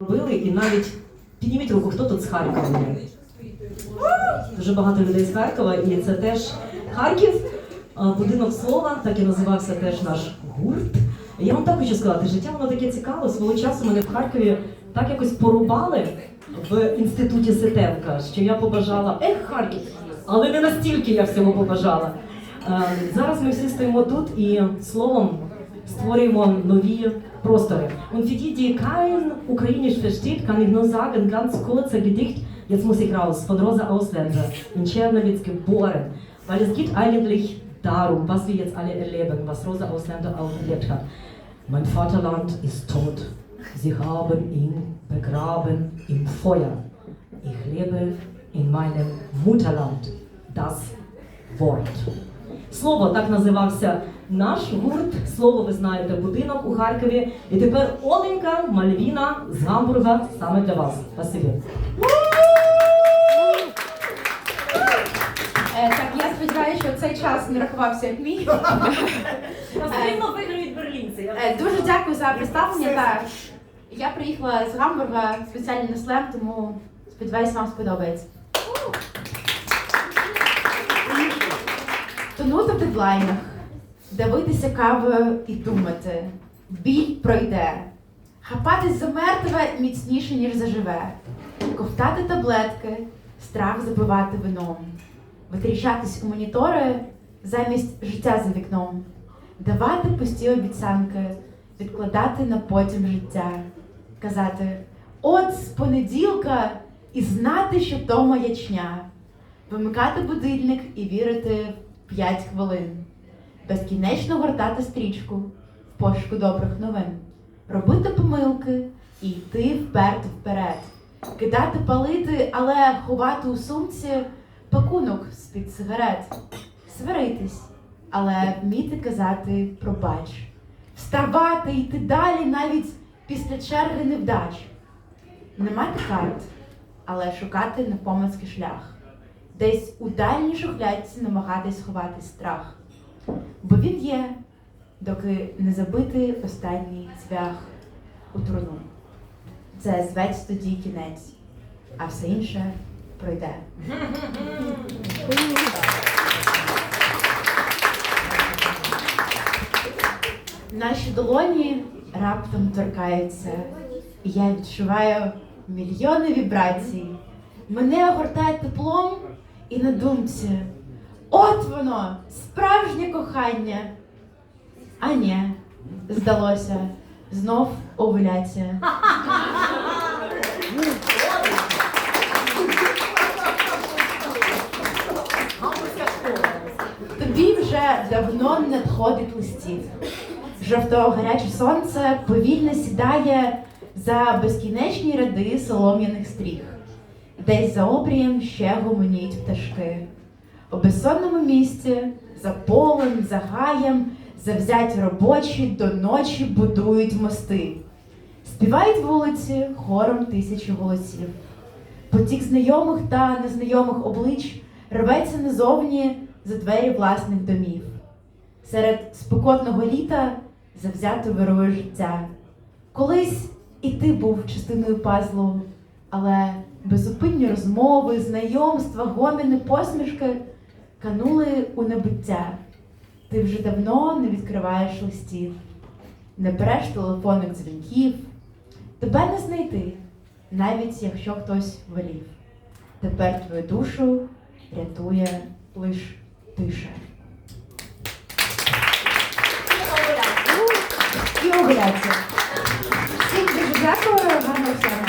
робили, і навіть підніміть руку, хто тут з Харкова є. Дуже багато людей з Харкова, і це теж Харків, будинок слова, так і називався теж наш гурт. Я вам так хочу сказати, життя воно таке цікаве. Свого часу мене в Харкові так якось порубали в інституті Ситенка, що я побажала ех, Харків, але не настільки я всього побажала. Зараз ми всі стоїмо тут і словом створюємо нові простори. Und für die, die kein Ukrainisch versteht, kann ich nur sagen, ganz kurzer Gedicht, jetzt muss ich raus, von Rosa Ausländer, in Tschernowitz geboren. Weil es geht eigentlich darum, was wir jetzt alle erleben, was Rosa Ausländer auch erlebt hat. Mein Vaterland ist tot. Sie haben ihn begraben im Feuer. Ich lebe in meinem Mutterland. Das Wort. Слово так називався наш гурт. Слово, ви знаєте, будинок у Харкові. І тепер Оленька Мальвіна з Гамбурга саме для вас. Спасибі. Е, так, я сподіваюся, що цей час не рахувався як мій. Потрібно виграють берлінці. Е, дуже дякую за представлення. Так. Я приїхала з Гамбурга спеціально на слем, тому сподіваюся, вам сподобається. Тонути в дедлайнах, давитися кавою і думати. Біль пройде. Хапатись за мертве міцніше, ніж заживе. Ковтати таблетки, страх запивати вином. Витріщатись у монітори замість життя за вікном. Давати пусті обіцянки, відкладати на потім життя. Казати от з понеділка і знати, що то маячня. Вимикати будильник і вірити в 5 хвилин. Безкінечно гортати стрічку в пошуку добрих новин. Робити помилки і йти вперто вперед. Кидати палити, але ховати у сумці пакунок з-під сигарет. Сваритись, але вміти казати пробач. Вставати, йти далі навіть після черги невдач. Не мати карт, але шукати непомацький шлях. Десь у дальній шухлядці намагатись сховати страх. Бо він є, доки не забити останній цвях у труну. Це зветься тоді кінець, а все інше пройде. Наші долоні раптом торкаються, і я відчуваю мільйони вібрацій. Мене огортає теплом і на думці. От воно, справжнє кохання. А ні, здалося, знов овуляція. Тобі вже давно не надходить листів. Жовто гаряче сонце повільно сідає за безкінечні ряди солом'яних стріх. Десь за обрієм ще гомоніють пташки. У безсонному місці, за полем, за гаєм, завзяті робочі до ночі будують мости. Співають вулиці хором тисячі голосів. Потік знайомих та незнайомих облич рветься назовні за двері власних домів. Серед спекотного літа завзято вирує життя. Колись і ти був частиною пазлу, але безупинні розмови, знайомства, гоміни, посмішки канули у небуття. Ти вже давно не відкриваєш листів, не береш телефонних дзвінків. Тебе не знайти, навіть якщо хтось волів. Тепер твою душу рятує лиш тиша. І овуляція. Всім дуже дякую, гарного всього.